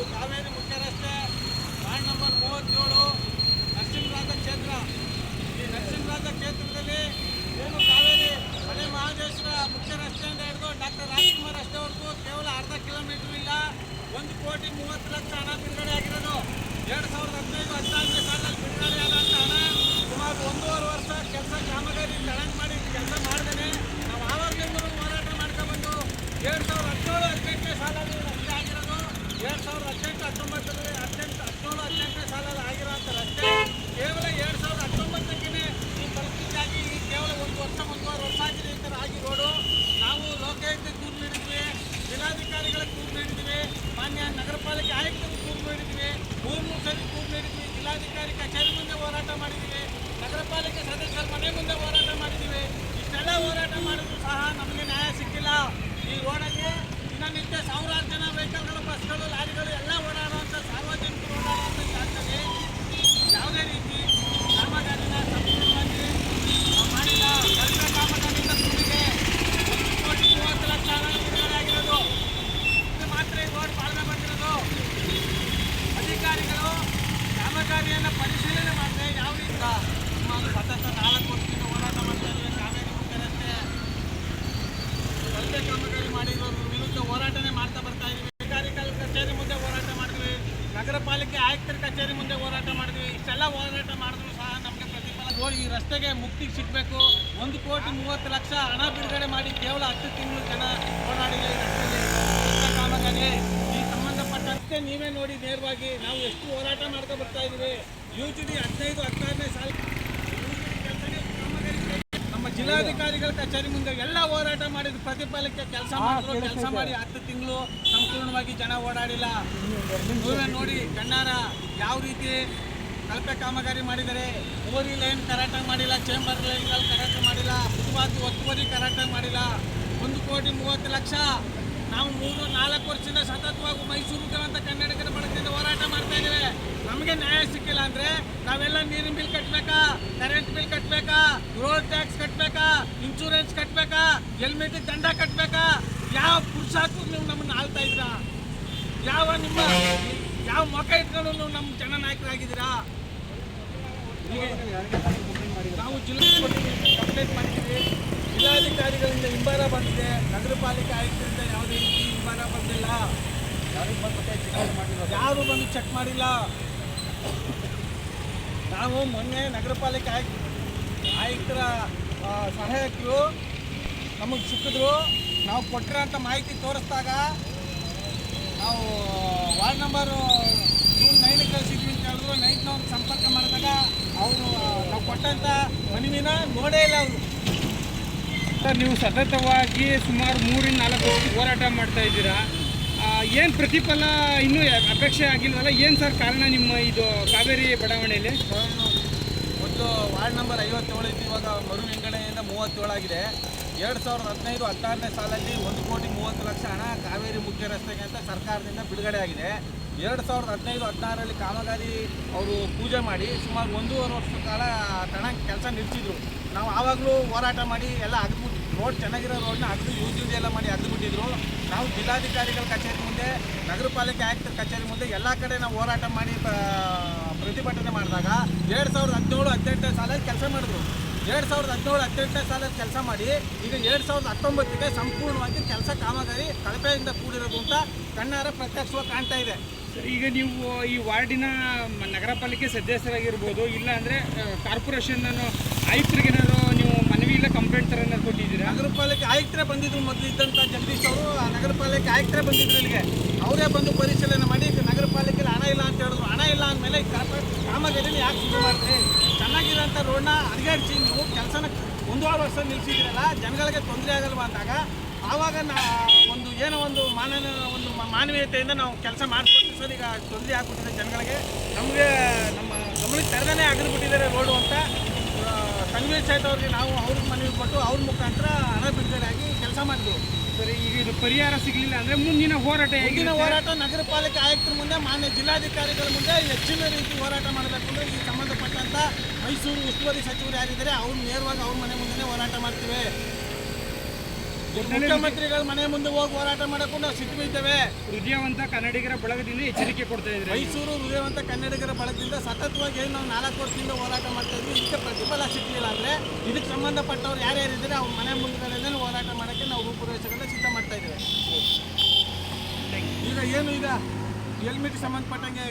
ಇದು ಕಾವೇರಿ ಮುಖ್ಯ ರಸ್ತೆ, ವಾರ್ಡ್ ನಂಬರ್ ಮೂವತ್ತೇಳು, ನರಸಿಂಹರಾಜ ಕ್ಷೇತ್ರ. ಈ ನರಸಿಂಹರಾಜ ಕ್ಷೇತ್ರದಲ್ಲಿ ಏನು ಕಾವೇರಿ ಮನೆ ಮಹಾದೇಶ್ವರ ಮುಖ್ಯ ರಸ್ತೆಯಿಂದ ಹಿಡಿದು ಡಾಕ್ಟರ್ ರಾಜ್ಕುಮಾರ್ ರಸ್ತೆವರೆಗೂ ಕೇವಲ ಅರ್ಧ ಕಿಲೋಮೀಟರ್ ಇಲ್ಲ, ಒಂದು ಕೋಟಿ ಮೂವತ್ತು ಲಕ್ಷ ಹಣ ಬಿಡುಗಡೆ ಆಗಿರೋದು. ಎರಡು ಸಾವಿರದ ಹದಿನೈದು ಹದಿನಾರನೇ ಸಾಲಲ್ಲಿ ಬಿಡುಗಡೆ ಆದಂಥ tentar tomar também. ಕಾಮಗಾರಿ ಮಾಡಿರೋದ್ರ ವಿರುದ್ಧ ಹೋರಾಟನೇ ಮಾಡ್ತಾ ಬರ್ತಾ ಇದ್ದೀವಿ. ಅಧಿಕಾರಿಗಳ ಕಚೇರಿ ಮುಂದೆ ಹೋರಾಟ ಮಾಡಿದ್ವಿ. ನಗರ ಪಾಲಿಕೆ ಆಯುಕ್ತರ ಕಚೇರಿ ಮುಂದೆ ಹೋರಾಟ ಮಾಡಿದ್ವಿ. ಇಷ್ಟೆಲ್ಲ ಹೋರಾಟ ಮಾಡಿದ್ರು ಸಹ ನಮಗೆ ಪ್ರತಿಫಲ ಈ ರಸ್ತೆಗೆ ಮುಕ್ತಿ ಸಿಗಬೇಕು. ಒಂದು ಕೋಟಿ ಮೂವತ್ತು ಲಕ್ಷ ಹಣ ಬಿಡುಗಡೆ ಮಾಡಿ ಕೇವಲ ಹತ್ತು ತಿಂಗಳು ಜನ ಹೋರಾಡಿದೆ ಕಾಮಗಾರಿ ಈ ಸಂಬಂಧಪಟ್ಟಂತೆ ನೀವೇ ನೋಡಿ ನೇರವಾಗಿ ನಾವು ಎಷ್ಟು ಹೋರಾಟ ಮಾಡ್ತಾ ಬರ್ತಾ ಇದ್ದೀವಿ. ಯು ಡಿ ಹದಿನೈದು, ಹದಿನಾರನೇ ಸಾಲ ಜಿಲ್ಲಾಧಿಕಾರಿಗಳ ಕಚೇರಿ ಮುಂದೆ ಎಲ್ಲ ಹೋರಾಟ ಮಾಡಿದ ಪ್ರತಿಫಲಕ್ಕೆ ಕೆಲಸ ಮಾಡಿದ್ರು ಕೆಲಸ ಮಾಡಿ ಹತ್ತು ತಿಂಗಳು ಸಂಪೂರ್ಣವಾಗಿ ಜನ ಓಡಾಡಿಲ್ಲ. ನೀವೇ ನೋಡಿ ಕಣ್ಣಾರ ಯಾವ ರೀತಿ ಕಳಪೆ ಕಾಮಗಾರಿ ಮಾಡಿದರೆ ಓರಿ ಲೈನ್ ಕರಾಟ ಮಾಡಿಲ್ಲ ಚೇಂಬರ್ ಲೈನ್ಗಳು ಕರಾಟ ಮಾಡಿಲ್ಲ ಫುಟ್ಪಾತ್ ಒತ್ತುವರಿ ಕರಾಟ ಮಾಡಿಲ್ಲ. ಒಂದು ಕೋಟಿ ಮೂವತ್ತು ಲಕ್ಷ. ನಾವು ಮೂರು ನಾಲ್ಕು ವರ್ಷದಿಂದ ಸತತವಾಗಿ ಮೈಸೂರು ಅಂತ ಕನ್ನಡಿಗರ ಬಳಗದಿಂದ ಹೋರಾಟ ಮಾಡ್ತಾ ಇದ್ದೇವೆ. ನಮಗೆ ನ್ಯಾಯ ಸಿಕ್ಕಿಲ್ಲ ಅಂದ್ರೆ ನಾವೆಲ್ಲ ನೀರಿನ ಬಿಲ್ ಕಟ್ಟಬೇಕಾ ಕರೆಂಟ್ ಬಿಲ್ ಕಟ್ಟಬೇಕಾ ರೋಡ್ ಟ್ಯಾಕ್ಸ್ ಕಟ್ಟಬೇಕಾ ಇನ್ಶೂರೆನ್ಸ್ ಕಟ್ಟಬೇಕಾ ಹೆಲ್ಮೆಟ್ ದಂಡ ಕಟ್ಟಬೇಕಾ ಯಾವ ಪುರುಷಾಕು ನೀವು ನಮ್ಮನ್ನ ಆಳ್ತಾ ಇದ್ದೀರಾ? ಯಾವ ನಿಮ್ಮ ಯಾವ ಮೊಕ ಇಟ್ಕೊಂಡು ನೀವು ನಮ್ಮ ಜನ ನಾಯಕರಾಗಿದ್ದೀರಾ? ನಾವು ಜಿಲ್ಲಾ ಕಂಪ್ಲೇಂಟ್ ಮಾಡಿದ್ದೀವಿ. ಜಿಲ್ಲಾಧಿಕಾರಿಗಳಿಂದ ಹಿಂಬಾರ ಬಂದಿದೆ. ನಗರ ಪಾಲಿಕೆ ಆಯುಕ್ತರಿಂದ ಯಾವುದೇ ರೀತಿ ಹಿಂಬಾರ ಬಂದಿಲ್ಲ. ಯಾರು ಬಂದು ಚೆಕ್ ಮಾಡಿಲ್ಲ? ನಾವು ಮೊನ್ನೆ ನಗರ ಪಾಲಿಕೆ ಆಯುಕ್ತ ಆಯುಕ್ತರ ಸಹಾಯಕರು ನಮಗೆ ಸಿಕ್ಕಿದ್ರು. ನಾವು ಕೊಟ್ಟಿರೋಂಥ ಮಾಹಿತಿ ತೋರಿಸಿದಾಗ ನಾವು ವಾರ್ಡ್ ನಂಬರು ಜೂನ್ ನೈನ್ ಕಳಿಸಿದ್ವಿ ಅಂತ ಹೇಳಿದ್ರು. ನೈನ್ ನಾವು ಸಂಪರ್ಕ ಮಾಡಿದಾಗ ಅವರು ನಾವು ಕೊಟ್ಟಂಥ ಮನವಿನ ನೋಡೇ ಇಲ್ಲ ಅವರು. ಸರ್, ನೀವು ಸತತವಾಗಿ ಸುಮಾರು ಮೂರಿಂದ ನಾಲ್ಕು ಹೋರಾಟ ಮಾಡ್ತಾ ಇದ್ದೀರಾ? ಏನು ಪ್ರತಿಫಲ ಇನ್ನೂ ಅಪೇಕ್ಷೆ ಆಗಿಲ್ವಲ್ಲ? ಏನು ಸರ್ ಕಾರಣ ನಿಮ್ಮ ಇದು ಕಾವೇರಿ ಬಡಾವಣೆಯಲ್ಲಿ? ಒಂದು ವಾರ್ಡ್ ನಂಬರ್ ಐವತ್ತೇಳು ಇತ್ತು ಇವಾಗ ಮರು ವಿಂಗಡಣೆಯಿಂದ ಮೂವತ್ತೇಳಾಗಿದೆ. ಎರಡು ಸಾವಿರದ ಹದಿನೈದು ಹದಿನಾರನೇ ಸಾಲಲ್ಲಿ ಒಂದು ಕೋಟಿ ಮೂವತ್ತು ಲಕ್ಷ ಹಣ ಕಾವೇರಿ ಮುಖ್ಯ ರಸ್ತೆಗೆ ಅಂತ ಸರ್ಕಾರದಿಂದ ಬಿಡುಗಡೆ ಆಗಿದೆ ಎರಡು ಸಾವಿರದ ಹದಿನೈದು ಹದಿನಾರರಲ್ಲಿ ಕಾಮಗಾರಿ ಅವರು ಪೂಜೆ ಮಾಡಿ ಸುಮಾರು ಒಂದೂವರೆ ವರ್ಷದ ಕಾಲ ತಣ ಕೆಲಸ ನಿಲ್ಲಿಸಿದ್ರು ನಾವು ಆವಾಗಲೂ ಹೋರಾಟ ಮಾಡಿ ಎಲ್ಲ ಅಗ್ಬಿಟ್ಟು ರೋಡ್ ಚೆನ್ನಾಗಿರೋ ರೋಡ್ನ ಅಗ್ದು ಯೂಸ್ ಯೂಸ್ ಎಲ್ಲ ಮಾಡಿ ಅಗ್ದುಬಿಟ್ಟಿದ್ರು. ನಾವು ಜಿಲ್ಲಾಧಿಕಾರಿಗಳ ಕಚೇರಿ ಮುಂದೆ ನಗರ ಪಾಲಿಕೆ ಆಯುಕ್ತರ ಕಚೇರಿ ಮುಂದೆ ಎಲ್ಲ ಕಡೆ ನಾವು ಹೋರಾಟ ಮಾಡಿ ಪ್ರತಿಭಟನೆ ಮಾಡಿದಾಗ ಎರಡು ಸಾವಿರದ ಹದಿನೇಳು, ಹದಿನೆಂಟನೇ ಸಾಲಲ್ಲಿ ಕೆಲಸ ಮಾಡಿದ್ರು. ಎರಡು ಸಾವಿರದ ಹದಿನೇಳು ಹದಿನೆಂಟನೇ ಸಾಲದ ಕೆಲಸ ಮಾಡಿ ಈಗ ಎರಡು ಸಾವಿರದ ಹತ್ತೊಂಬತ್ತಿಗೆ ಸಂಪೂರ್ಣವಾಗಿ ಕೆಲಸ ಕಾಮಗಾರಿ ಕಳಪೆಯಿಂದ ಕೂಡಿರೋದು ಅಂತ ಕಣ್ಣಾರ ಪ್ರತ್ಯಕ್ಷವಾಗಿ ಕಾಣ್ತಾ ಇದೆ. ಸರ್ ಈಗ ನೀವು ಈ ವಾರ್ಡಿನ ಮ- ನಗರ ಪಾಲಿಕೆ ಸದಸ್ಯರಾಗಿರ್ಬೋದು ಇಲ್ಲ ಅಂದರೆ ಕಾರ್ಪೊರೇಷನ್ ಆಯುಕ್ತರಿಗೇನಾದ್ರು ನೀವು ಮನವಿ ಇಲ್ಲ ಕಂಪ್ಲೇಂಟ್ ಥರ ಏನಾದ್ರು ಕೊಟ್ಟಿದ್ದೀರಾ? ನಗರ ಪಾಲಿಕೆ ಆಯುಕ್ತರೇ ಬಂದಿದ್ರು ಮೊದಲು ಇದ್ದಂಥ ಜಗದೀಶ್ ಅವರು ಆ ನಗರ ಪಾಲಿಕೆ ಆಯುಕ್ತರೇ ಬಂದಿದ್ರು ಇಲ್ಲಿಗೆ. ಅವರೇ ಬಂದು ಪರಿಶೀಲನೆ ಮಾಡಿ ನಗರ ಪಾಲಿಕೆಯಲ್ಲಿ ಹಣ ಇಲ್ಲ ಅಂತ ಹೇಳಿದ್ರು. ಹಣ ಇಲ್ಲ ಅಂದಮೇಲೆ ಕಾಮಗಾರಿ ಕಾಮಗಾರಿನ ಯಾಕೆ ಶುರು ಚೆನ್ನಾಗಿರೋಂಥ ರೋಡ್ನ ಅಡ್ಗಾಡ್ಸಿ ನೀವು ಕೆಲಸನ ಒಂದೂವರೆ ವರ್ಷ ನಿಲ್ಲಿಸಿದ್ರಲ್ಲ ಜನಗಳಿಗೆ ತೊಂದರೆ ಆಗಲ್ವಾ ಅಂದಾಗ, ಆವಾಗ ನಾ ಒಂದು ಏನೋ ಒಂದು ಮಾನವ ಒಂದು ಮಾನವೀಯತೆಯಿಂದ ನಾವು ಕೆಲಸ ಮಾಡ್ಕೊಡ್ತೀವಿ ಸರ್, ಈಗ ತೊಂದರೆ ಆಗ್ಬಿಟ್ಟಿದೆ ಜನಗಳಿಗೆ. ನಮಗೆ ನಮ್ಮ ಗಮನಕ್ಕೆ ತೆರೆದೇ ಅಗದ್ಬಿಟ್ಟಿದ್ದಾರೆ ರೋಡು ಅಂತ. ತನ್ವೀರ್ ಅವ್ರಿಗೆ ನಾವು ಅವ್ರಿಗೆ ಮನವಿ ಕೊಟ್ಟು ಅವ್ರ ಮುಖಾಂತರ ಹಣ ಬಿಡುಗಡೆ ಕೆಲಸ ಮಾಡಿದ್ವು. ಇದು ಪರಿಹಾರ ಸಿಗಲಿಲ್ಲ ಅಂದರೆ ಮುಂದಿನ ಹೋರಾಟ ಮುಂದಿನ ಹೋರಾಟ ನಗರ ಪಾಲಿಕೆ ಆಯುಕ್ತರ ಮುಂದೆ, ಮಾನ್ಯ ಜಿಲ್ಲಾಧಿಕಾರಿಗಳ ಮುಂದೆ ಹೆಚ್ಚಿನ ರೀತಿ ಹೋರಾಟ ಮಾಡಬೇಕು ಅಂದ್ರೆ ಈ ಸಂಬಂಧಪಟ್ಟಂತ ಮೈಸೂರು ಉಸ್ತುವಾರಿ ಸಚಿವರು ಯಾರಿದ್ದಾರೆ, ಅವ್ರು ನೇರವಾಗಿ ಅವ್ರ ಮನೆ ಮುಂದೆ ಹೋರಾಟ ಮಾಡ್ತೀವಿ. ಮುಖ್ಯಮಂತ್ರಿಗಳ ಮನೆ ಮುಂದೆ ಹೋಗಿ ಹೋರಾಟ ಮಾಡೋಕ್ಕೂ ನಾವು ಸಿಟ್ಟು ಬೀಳ್ತೇವೆ. ಹೃದಯವಂತ ಕನ್ನಡಿಗರ ಬಳಗದಿಂದ ಎಚ್ಚರಿಕೆ ಕೊಡ್ತಾ ಇದ್ರೆ. ಮೈಸೂರು ಹೃದಯವಂತ ಕನ್ನಡಿಗರ ಬಳಗದಿಂದ ಸತತವಾಗಿ ಏನು ನಾವು ನಾಲ್ಕು ವರ್ಷದಿಂದ ಹೋರಾಟ ಮಾಡ್ತಾ ಇದ್ವಿ. ಇದಕ್ಕೆ ಪ್ರತಿಫಲ ಸಿಕ್ಕಿಲ್ಲ ಅಂದರೆ ಇದಕ್ಕೆ ಸಂಬಂಧಪಟ್ಟವ್ರು ಇದ್ರೆ ಅವ್ರ ಮನೆ ಮುಂದೆ ಹೋರಾಟ ಮಾಡೋಕ್ಕೆ ನಾವು ರೂಪುರೇಷೆಗಳನ್ನ ಸಿದ್ಧ ಮಾಡ್ತಾ ಇದ್ದೇವೆ. ಈಗ ಏನು ಈಗ? ಹೆಲ್ಮೆಟ್ ಸಂಬಂಧಪಟ್ಟಂಗೆ